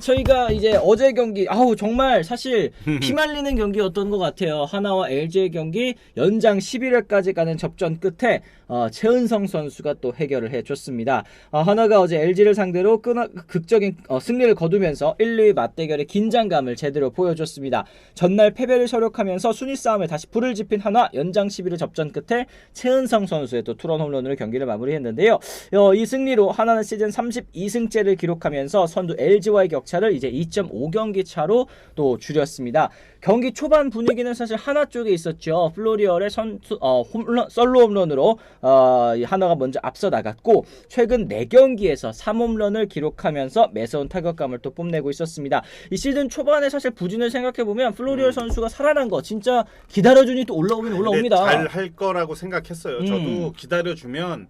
저희가 이제 어제 경기 아우 정말 사실 피말리는 경기였던 것 같아요. 하나와 LG의 경기 연장 11회까지 가는 접전 끝에 어, 최은성 선수가 또 해결을 해줬습니다. 어, 하나가 어제 LG를 상대로 끄나, 극적인 어, 승리를 거두면서 1, 2위 맞대결의 긴장감을 제대로 보여줬습니다. 전날 패배를 서력하면서 순위 싸움에 다시 불을 지핀 하나 연장 11회 접전 끝에 최은성 선수의 또 투런 홈런으로 경기를 마무리했는데요. 어, 이 승리로 하나는 시즌 32승째를 기록하면서 선두 LG와의 격차 를 이제 2.5경기 차로 또 줄였습니다. 경기 초반 분위기는 사실 하나 쪽에 있었죠. 플로리얼의 선수 어, 홈런 솔로 홈런으로 어, 이 하나가 먼저 앞서 나갔고 최근 4경기에서 3홈런을 기록하면서 매서운 타격감을 또 뽐내고 있었습니다. 이 시즌 초반에 사실 부진을 생각해 보면 플로리얼 선수가 살아난 거 진짜 기다려주니 또 올라오긴 올라옵니다. 잘 할 거라고 생각했어요. 음. 저도 기다려주면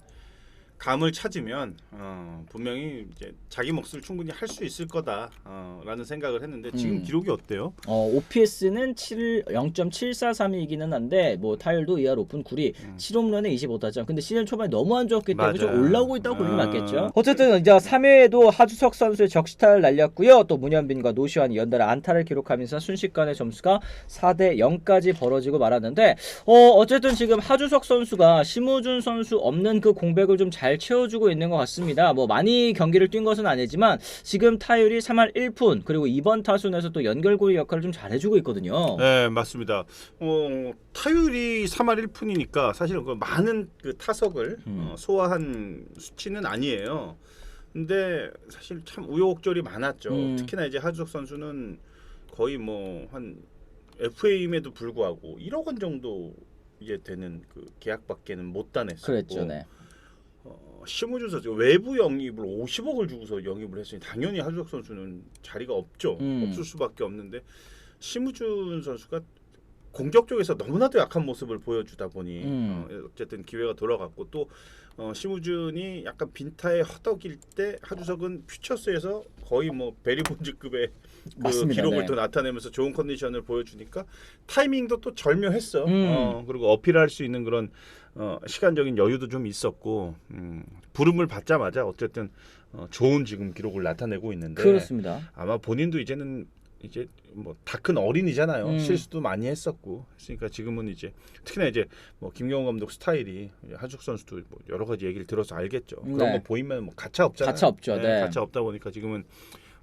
감을 찾으면 어, 분명히 이제 자기 몫을 충분히 할 수 있을 거다라는 생각을 했는데 지금 음. 기록이 어때요? 어, OPS는 7 0.743이기는 한데 뭐 타율도 2할 오픈 9리 음. 7홈런에 25타점. 근데 시즌 초반에 너무 안 좋았기 때문에 좀 맞아요. 올라오고 있다고 게 아. 맞겠죠. 어쨌든 이제 3회에도 하주석 선수의 적시타를 날렸고요. 또 문현빈과 노시환이 연달아 안타를 기록하면서 순식간에 점수가 4대 0까지 벌어지고 말았는데 어, 어쨌든 지금 하주석 선수가 심우준 선수 없는 그 공백을 좀잘 채워주고 있는 것 같습니다. 뭐 많이 경기를 뛴 것은 아니지만 지금 타율이 3할 1푼 그리고 이번 타순에서 또 연결고리 역할을 좀 잘해주고 있거든요. 네 맞습니다. 어, 타율이 3할 1푼이니까 사실은 그 많은 그 타석을 음. 어, 소화한 수치는 아니에요. 근데 사실 참 우여곡절이 많았죠. 음. 특히나 이제 하주석 선수는 거의 뭐 한 FA임에도 불구하고 1억 원 정도 이제 되는 그 계약밖에는 못 따냈었고 그랬죠, 네. 선수 외부 영입을 50억을 주고서 영입을 했으니 당연히 하주석 선수는 자리가 없죠. 음. 없을 수밖에 없는데 심우준 선수가 공격 쪽에서 너무나도 약한 모습을 보여주다 보니 음. 어, 어쨌든 기회가 돌아갔고 또 어, 심우준이 약간 빈타에 허덕일 때 하주석은 퓨처스에서 거의 뭐 베리본즈급의 그 기록을 네. 또 나타내면서 좋은 컨디션을 보여주니까 타이밍도 또 절묘했어. 음. 어, 그리고 어필할 수 있는 그런 어, 시간적인 여유도 좀 있었고 음, 부름을 받자마자 어쨌든 어, 좋은 지금 기록을 나타내고 있는데 그렇습니다. 아마 본인도 이제는 이제 뭐 다 큰 어린이잖아요. 음. 실수도 많이 했었고 했으니까 지금은 이제 특히나 이제 뭐 김경호 감독 스타일이 하죽 선수도 뭐 여러 가지 얘기를 들어서 알겠죠. 그런 네. 거 보이면 뭐 가차 없잖아요. 가차 없죠, 네. 가차 없다 보니까 지금은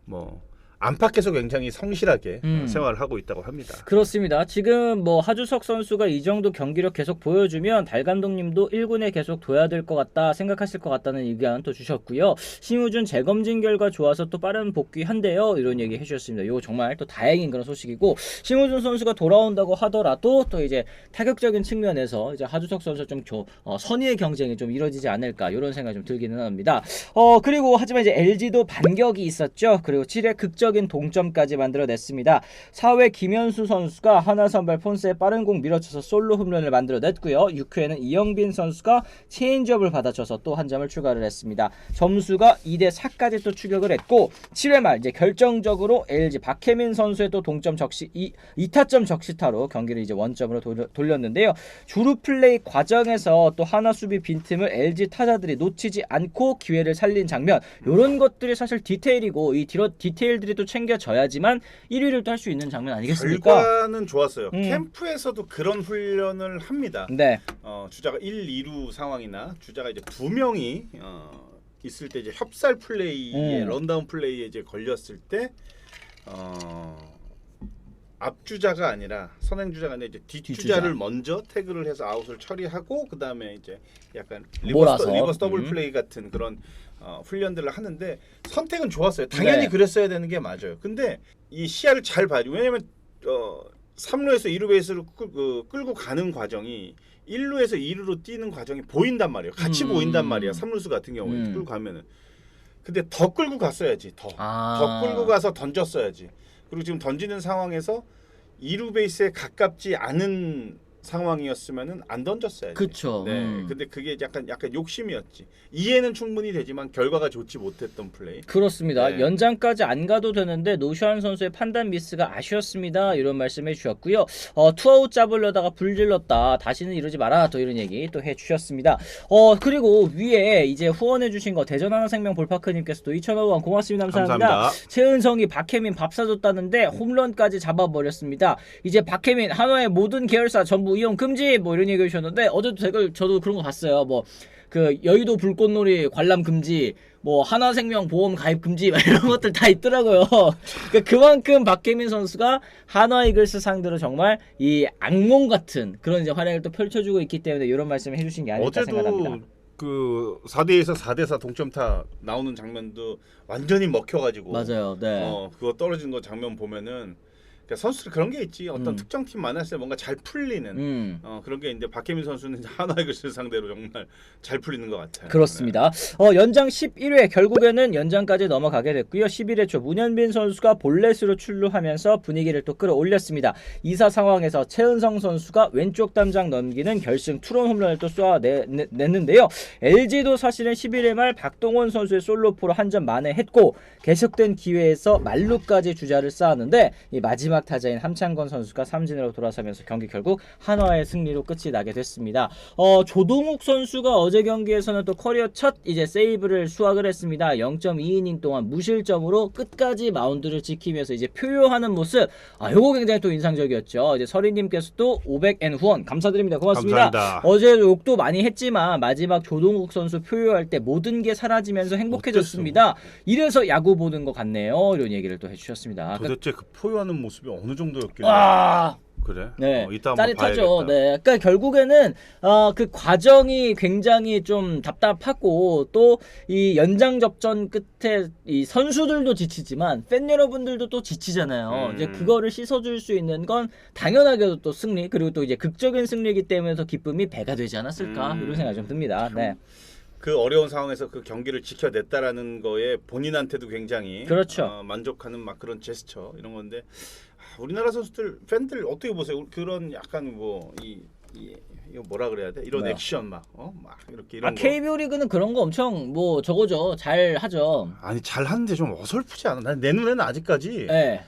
뭐 안팎에서 굉장히 성실하게 음. 어, 생활을 하고 있다고 합니다. 그렇습니다. 지금 뭐 하주석 선수가 이 정도 경기력 계속 보여주면 달 감독님도 1군에 계속 둬야 될 것 같다 생각하실 것 같다는 의견 또 주셨고요. 심우준 재검진 결과 좋아서 또 빠른 복귀한대요. 이런 얘기 해주셨습니다. 이거 정말 또 다행인 그런 소식이고 심우준 선수가 돌아온다고 하더라도 또 이제 타격적인 측면에서 이제 하주석 선수 좀 조, 어, 선의의 경쟁이 좀 이루어지지 않을까 이런 생각이 좀 들기는 합니다. 어 그리고 하지만 이제 LG도 반격이 있었죠. 그리고 7회 극적 인 동점까지 만들어냈습니다. 4회 김현수 선수가 하나 선발 폰스에 빠른 공 밀어쳐서 솔로 홈런을 만들어냈고요. 6회에는 이영빈 선수가 체인지업을 받아쳐서 또 한 점을 추가를 했습니다. 점수가 2대 4까지 또 추격을 했고 7회 말 이제 결정적으로 LG 박혜민 선수의 또 동점 적시 2, 2타점 적시타로 경기를 이제 원점으로 돌려, 돌렸는데요. 주루 플레이 과정에서 또 하나 수비 빈틈을 LG 타자들이 놓치지 않고 기회를 살린 장면 이런 것들이 사실 디테일이고 이 디테일들이 또 챙겨져야지만 1위를 또 할 수 있는 장면 아니겠습니까? 결과는 좋았어요. 음. 캠프에서도 그런 훈련을 합니다. 네, 어, 주자가 1, 2루 상황이나 주자가 이제 두 명이 어, 있을 때 이제 협살 플레이에 음. 런다운 플레이에 이제 걸렸을 때 어, 앞주자가 아니라 선행 주자가 아니라 이제 뒷주자를 뒷주자. 먼저 태그를 해서 아웃을 처리하고 그 다음에 이제 약간 몰아서. 리버스, 리버스 더블 음. 플레이 같은 그런 어, 훈련들을 하는데 선택은 좋았어요. 당연히 네. 그랬어야 되는 게 맞아요. 근데 이 시야를 잘 봐야죠. 왜냐면 어, 3루에서 2루 베이스로 끌, 그, 끌고 가는 과정이 1루에서 2루로 뛰는 과정이 보인단 말이에요. 같이 음. 보인단 말이야. 3루수 같은 경우에 음. 끌고 가면은. 근데 더 끌고 갔어야지. 더. 아. 더 끌고 가서 던졌어야지. 그리고 지금 던지는 상황에서 2루 베이스에 가깝지 않은 상황이었으면은 안 던졌어야지. 그쵸. 네. 음. 근데 그게 약간 약간 욕심이었지. 이해는 충분히 되지만 결과가 좋지 못했던 플레이. 그렇습니다. 네. 연장까지 안 가도 되는데 노시안 선수의 판단 미스가 아쉬웠습니다. 이런 말씀해 주셨고요. 어, 투아웃 잡으려다가 불질렀다. 다시는 이러지 마라. 또 이런 얘기 또 해 주셨습니다. 어 그리고 위에 이제 후원해 주신 거 대전 하나생명 볼파크님께서도 2,000원 고맙습니다. 감사합니다. 최은성이 박혜민 밥 사줬다는데 홈런까지 잡아버렸습니다. 이제 박혜민 한화의 모든 계열사 전부 이용 금지 뭐 이런 얘기 해주셨는데 어제도 댓글 저도 그런 거 봤어요. 뭐 그 여의도 불꽃놀이 관람 금지 뭐 하나생명 보험 가입 금지 막 이런 것들 다 있더라고요. 그러니까 그만큼 박혜민 선수가 한화 이글스 상대로 정말 이 악몽 같은 그런 이제 활약을 또 펼쳐주고 있기 때문에 이런 말씀을 해주신 게 아닐까 생각합니다. 그 4대에서 4대4 동점타 나오는 장면도 완전히 먹혀가지고 맞아요. 네. 어 그거 떨어진 거 장면 보면은 그러니까 선수들 그런 게 있지 어떤 음. 특정 팀 만났을 때 뭔가 잘 풀리는 음. 어 그런 게 있는데 박혜민 선수는 하나이글스 상대로 정말 잘 풀리는 것 같아요. 그렇습니다. 어, 연장 11회 결국에는 연장까지 넘어가게 됐고요. 11회 초 문현빈 선수가 볼넷으로 출루하면서 분위기를 또 끌어올렸습니다. 2사 상황에서 최은성 선수가 왼쪽 담장 넘기는 결승 투런 홈런을 또 쏘아냈는데요. LG도 사실은 11회 말 박동원 선수의 솔로포로 한 점 만회했고 계속된 기회에서 말루까지 주자를 쌓았는데 이 마지막 타자인 함창건 선수가 삼진으로 돌아서면서 경기 결국 한화의 승리로 끝이 나게 됐습니다. 어, 조동욱 선수가 어제 경기에서는 또 커리어 첫 이제 세이브를 수확을 했습니다. 0.2이닝 동안 무실점으로 끝까지 마운드를 지키면서 이제 표효하는 모습. 아, 요거 굉장히 또 인상적이었죠. 이제 서리님께서도 500엔 후원 감사드립니다. 고맙습니다. 감사합니다. 어제 욕도 많이 했지만 마지막 조동욱 선수 표효할 때 모든 게 사라지면서 행복해졌습니다. 이래서 야구 보는 것 같네요. 이런 얘기를 또 해주셨습니다. 그- 도대체 그 포효하는 모습이 어느 정도였길래 아, 그래? 네, 어, 이따 한번 짜릿하죠. 봐야겠다. 네, 그러니까 결국에는 어, 그 과정이 굉장히 좀 답답하고 또 이 연장 접전 끝에 이 선수들도 지치지만 팬 여러분들도 또 지치잖아요. 음. 이제 그거를 씻어줄 수 있는 건 당연하게도 또 승리 그리고 또 이제 극적인 승리이기 때문에 더 기쁨이 배가 되지 않았을까 음. 이런 생각이 좀 듭니다. 네, 그 어려운 상황에서 그 경기를 지켜냈다라는 거에 본인한테도 굉장히 그렇죠. 어, 만족하는 막 그런 제스처 이런 건데 아, 우리나라 선수들 팬들 어떻게 보세요? 그런 약간 뭐이 이, 이거 뭐라 그래야 돼? 이런 뭐요? 액션 막 어? 막 이렇게 아 이런 거 KBO 리그는 그런 거 엄청 뭐 저거죠. 잘 하죠. 아니 잘 하는데 좀 어설프지 않아? 난 내 눈에는 아직까지 네.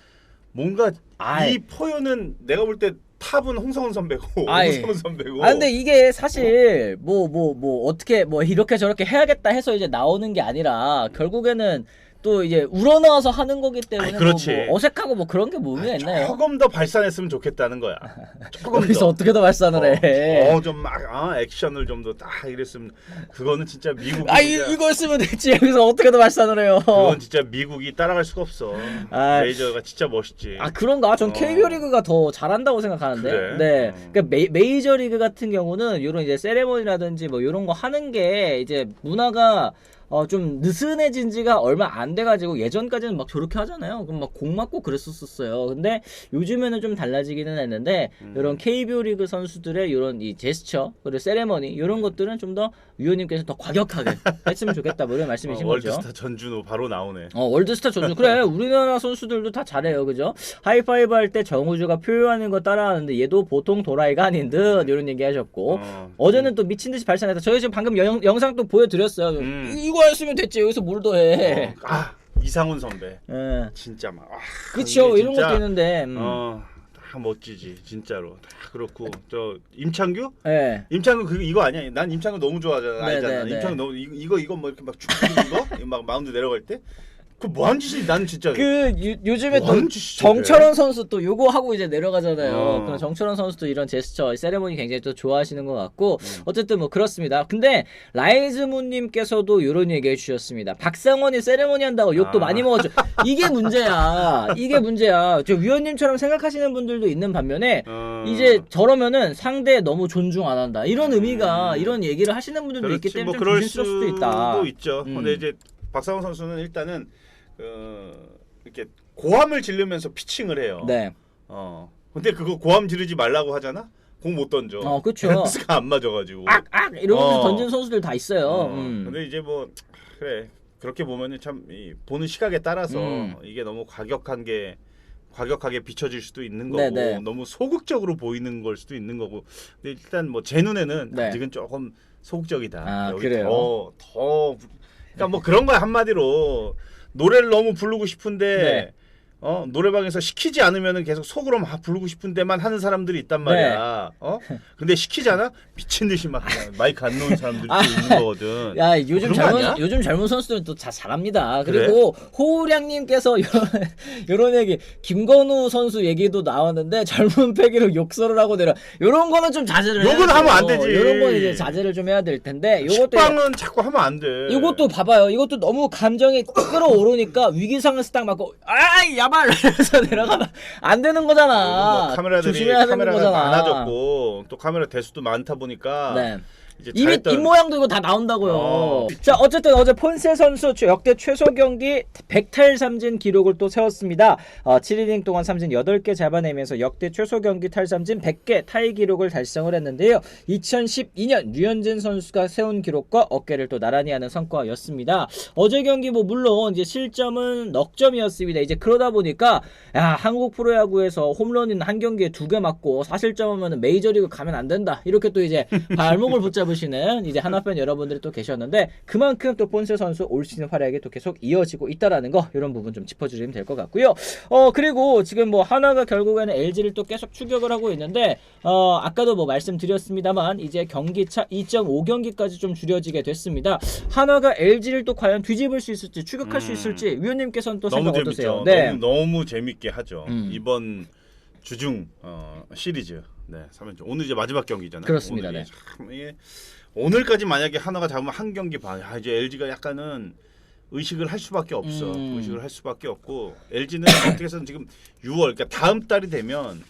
뭔가 아이. 이 포효는 내가 볼 때 탑은 홍성훈 선배고 아이. 홍성훈 선배고 아 근데 이게 사실 뭐 뭐 뭐 어떻게 뭐 이렇게 저렇게 해야겠다 해서 이제 나오는 게 아니라 결국에는 또 이제 우러나와서 하는 거기 때문에 아이, 뭐, 그렇지. 뭐 어색하고 뭐 그런 게 뭐 의미가 있나요? 조금 더 발산했으면 좋겠다는 거야. 조금 더. 어떻게 더 발산을 해? 어, 좀막 아, 액션을 좀더딱 이랬으면 그거는 진짜 미국 아 이, 이거 쓰면 됐지 여기서 어떻게 더 발산을 해요? 그건 진짜 미국이 따라갈 수가 없어. 아. 메이저가 진짜 멋있지. 아 그런가? 전 어. KBO 리그가 더 잘한다고 생각하는데. 그래? 네. 어. 그러니까 메, 메이저 리그 같은 경우는 이런 이제 세레머니라든지 뭐 이런 거 하는 게 이제 문화가 어 좀 느슨해진 지가 얼마 안 돼가지고 예전까지는 막 저렇게 하잖아요. 그럼 막 공 맞고 그랬었었어요. 근데 요즘에는 좀 달라지기는 했는데 음. 이런 KBO 리그 선수들의 이런 이 제스처 그리고 세레머니 이런 것들은 좀 더 위원님께서 더 과격하게 했으면 좋겠다 뭐 이런 말씀이신 어, 거죠. 월드스타 전준우 바로 나오네. 어 월드스타 전주 그래 우리나라 선수들도 다 잘해요 그죠 하이파이브 할 때 정우주가 표현하는 거 따라하는데 얘도 보통 도라이가 아닌 듯 이런 얘기 하셨고 어. 어. 제는또 미친 듯이 발산했다 저희 지금 방금 영, 영상 또 보여드렸어요 음. 이거 했으면 됐지 여기서 뭘 더해 어, 아 이상훈 선배 예. 진짜 막. 아, 이게 이런 진짜, 것도 있는데 음. 어, 다 멋지지 진짜로. 다 그렇고 저 임창규? 예. 임창규 그 이거 아니야? 난 임창규 너무 좋아하잖아. 네, 알잖아. 네, 네. 임창규 너무 이- 이거 이거 뭐 이렇게 막 죽이는 거? 막 마운드 내려갈 때? 그 뭐한 짓이 나는 진짜 그 요, 요즘에 또 정철원 선수 또 요거 하고 이제 내려가잖아요. 어. 그럼 정철원 선수도 이런 제스처, 세레모니 굉장히 또 좋아하시는 것 같고 음. 어쨌든 뭐 그렇습니다. 근데 라이즈문님께서도 이런 얘기 해 주셨습니다. 박상원이 세레모니 한다고 욕도 아. 많이 먹었죠. 이게 문제야. 이게 문제야. 저 위원님처럼 생각하시는 분들도 있는 반면에 어. 이제 저러면은 상대 너무 존중 안 한다. 이런 의미가 이런 얘기를 하시는 분들도 있기 음. 그렇지, 때문에 뭐좀 그럴 조심스러울 수도 있다. 있죠. 음. 근데 이제 박상원 선수는 일단은 어, 이렇게 고함을 지르면서 피칭을 해요. 네. 어. 근데 그거 고함 지르지 말라고 하잖아. 공 못 던져. 어, 그쵸. 밸런스가 안 맞아가지고. 악! 이러면서 어. 던지는 선수들 다 있어요. 어, 음. 근데 이제 뭐 그래 그렇게 보면은 참 이, 보는 시각에 따라서 음. 이게 너무 과격한 게 과격하게 비춰질 수도 있는 거고 네네. 너무 소극적으로 보이는 걸 수도 있는 거고 근데 일단 뭐 제 눈에는 네. 아직은 조금 소극적이다. 아, 여기 그래요? 더, 더 그러니까 뭐 그런 거야 한마디로 노래를 너무 부르고 싶은데 네. 어 노래방에서 시키지 않으면은 계속 속으로 막 부르고 싶은 데만 하는 사람들이 있단 말이야. 어? 근데 시키잖아 미친 듯이 막 마이크 안 놓은 사람들이 아, 있는 거거든. 야 요즘 젊은? 요즘 젊은 선수들은 또 다 잘합니다. 그래? 그리고 호우량님께서 이런 이런 얘기 김건우 선수 얘기도 나왔는데 젊은 패기로 욕설을 하고 내려 이런 거는 좀 자제를 해야죠. 하면 안 되지. 이런 건 이제 자제를 좀 해야 될 텐데 요것도 식빵은 자꾸 하면 안 돼. 이것도 봐봐요. 이것도 너무 감정이 끌어오르니까 위기 상황에서 딱 맞고 아야 발 이러면서 내려가면 안 되는 거잖아. 뭐 카메라들이 조심해야 되는 카메라가 거잖아. 많아졌고 또 카메라 대수도 많다 보니까 네. 이미 잘했던- 입 모양도 이거 다 나온다고요. 어. 자 어쨌든 어제 폰세 선수 최- 역대 최소 경기 100탈 삼진 기록을 또 세웠습니다. 어, 7이닝 동안 삼진 8개 잡아내면서 역대 최소 경기 탈삼진 100개 타이 기록을 달성을 했는데요. 2012년 류현진 선수가 세운 기록과 어깨를 또 나란히 하는 성과였습니다. 어제 경기 뭐 물론 이제 실점은 넉 점이었습니다. 이제 그러다 보니까 야 한국 프로야구에서 홈런은 한 경기에 두 개 맞고 사실점 하면 메이저리그 가면 안 된다. 이렇게 또 이제 발목을 붙잡 으시는 이제 하나팬 여러분들이 또 계셨는데 그만큼 또 본세 선수 올 시즌 활약이 또 계속 이어지고 있다라는 거 이런 부분 좀 짚어주시면 될 것 같고요. 어 그리고 지금 뭐 하나가 결국에는 LG를 또 계속 추격을 하고 있는데 어 아까도 뭐 말씀드렸습니다만 이제 경기차 2.5경기까지 좀 줄여지게 됐습니다. 하나가 LG를 또 과연 뒤집을 수 있을지 추격할 수 음. 있을지 위원님께서는 또 생각 재밌죠. 어떠세요? 네. 너무, 너무 재밌게 하죠. 음. 이번 주중 어, 시리즈 네 3연전 오늘 이제 마지막 경기잖아요. 그렇습니다. 네. 참 이게 오늘까지 만약에 하나가 잡으면 한 경기 반. 아, 이제 LG가 약간은 의식을 할 수밖에 없어. 음. 의식을 할 수밖에 없고 LG는 어떻게 해서든 지금 6월 그러니까 다음 달이 되면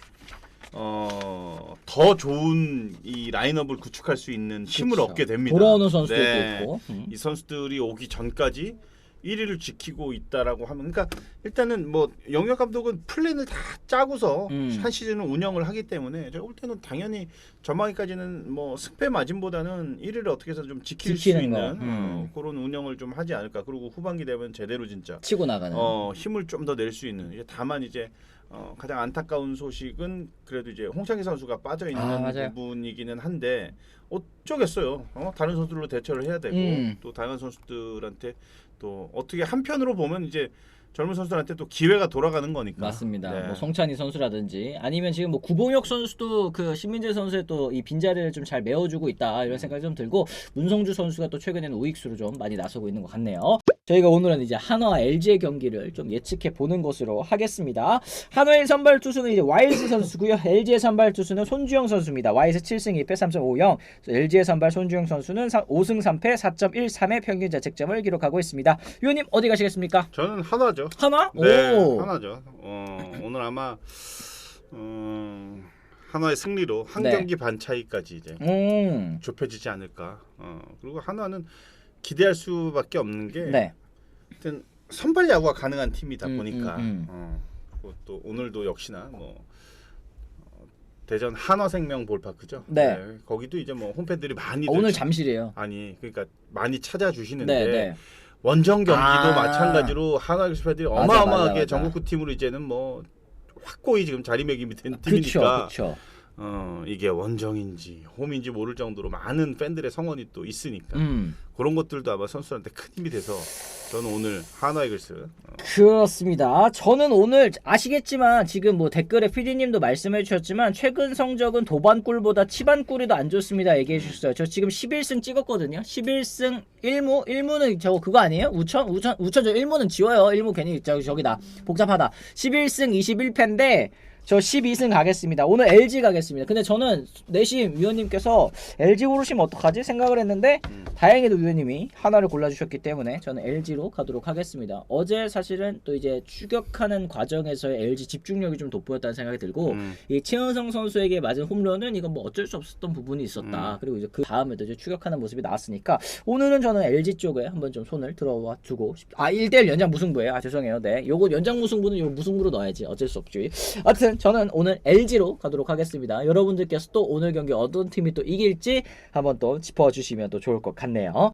어, 더 좋은 이 라인업을 구축할 수 있는 힘을 그렇죠. 얻게 됩니다. 돌아오는 선수들도 네. 있고. 음. 이 선수들이 오기 전까지 1위를 지키고 있다라고 하면 그러니까 일단은 뭐 영역 감독은 플랜을 다 짜고서 음. 한 시즌을 운영을 하기 때문에 제가 볼 때는 당연히 전망기까지는 뭐 승패 마진보다는 1위를 어떻게 해서 좀 지킬 수 있는 거. 음. 어, 그런 운영을 좀 하지 않을까 그리고 후반기 되면 제대로 진짜 치고 나가는. 어, 힘을 좀 더 낼 수 있는 이제 다만 이제 어, 가장 안타까운 소식은 그래도 이제 홍창기 선수가 빠져 있는 아. 부분이기는 한데 어쩌겠어요. 어? 다른 선수들로 대처를 해야 되고 음. 또 다양한 선수들한테 또 어떻게 한편으로 보면 이제 젊은 선수들한테 또 기회가 돌아가는 거니까. 맞습니다. 네. 뭐 송찬희 선수라든지 아니면 지금 뭐 구봉혁 선수도 그 신민재 선수의 또 이 빈자리를 좀 잘 메워주고 있다 이런 생각이 좀 들고 문성주 선수가 또 최근에는 우익수로 좀 많이 나서고 있는 것 같네요. 저희가 오늘은 이제 한화와 LG의 경기를 좀 예측해 보는 것으로 하겠습니다. 한화의 선발 투수는 이제 와이즈 선수고요. LG의 선발 투수는 손주영 선수입니다. 와이즈 7승 2패 3.50. LG의 선발 손주영 선수는 5승 3패 4.13의 평균 자책점을 기록하고 있습니다. 위원님 어디 가시겠습니까? 저는 하나죠. 한화? 네, 오. 하나죠. 어, 오늘 아마 어, 하나의 승리로 한 네. 경기 반 차이까지 이제 음. 좁혀지지 않을까. 어, 그리고 하나는 기대할 수밖에 없는 게 네. 하여튼 선발 야구가 가능한 팀이다 음, 보니까 음, 음. 어, 그리고 또 오늘도 역시나 뭐 어, 대전 한화생명 볼파크죠. 네. 거기도 이제 뭐 홈팬들이 많이 어, 오늘 잠실이에요. 아니 그러니까 많이 찾아주시는데 네, 네. 원정 경기도 아. 마찬가지로 한화 팬들이 맞아, 어마어마하게 맞아, 맞아. 전국구 팀으로 이제는 뭐 확고히 지금 자리매김이 된 그쵸, 팀이니까 그쵸. 어, 이게 원정인지 홈인지 모를 정도로 많은 팬들의 성원이 또 있으니까 음, 그런 것들도 아마 선수한테 큰 힘이 돼서 저는 오늘 한화 이글스 어, 그렇습니다. 저는 오늘 아시겠지만 지금 뭐 댓글에 PD님도 말씀해 주셨지만 최근 성적은 도반꿀보다 치반꿀이 더 안 좋습니다. 얘기해 주셨어요. 저 지금 11승 찍었거든요. 11승 1무 1무는 저거 그거 아니에요? 우천 우천 우천 저 1무는 지워요. 1무 괜히 저기 저기다 복잡하다. 11승 21패인데 저 12승 가겠습니다. 오늘 LG 가겠습니다. 근데 저는 내심 위원님께서 LG 고르시면 어떡하지 생각을 했는데 음. 다행히도 위원님이 하나를 골라주셨기 때문에 저는 LG로 가도록 하겠습니다. 어제 사실은 또 이제 추격하는 과정에서의 LG 집중력이 좀 돋보였다는 생각이 들고 음. 이 최은성 선수에게 맞은 홈런은 이건 뭐 어쩔 수 없었던 부분이 있었다. 음. 그리고 이제 그 다음에도 이제 추격하는 모습이 나왔으니까 오늘은 저는 LG 쪽에 한번 좀 손을 들어와 주고 싶... 아 1대1 연장 무승부예요. 아 죄송해요. 네. 요거 연장 무승부는 요 무승부로 넣어야지. 어쩔 수 없지. 하여튼 저는 오늘 LG로 가도록 하겠습니다. 여러분들께서 또 오늘 경기 어떤 팀이 또 이길지 한번 또 짚어주시면 또 좋을 것 같네요.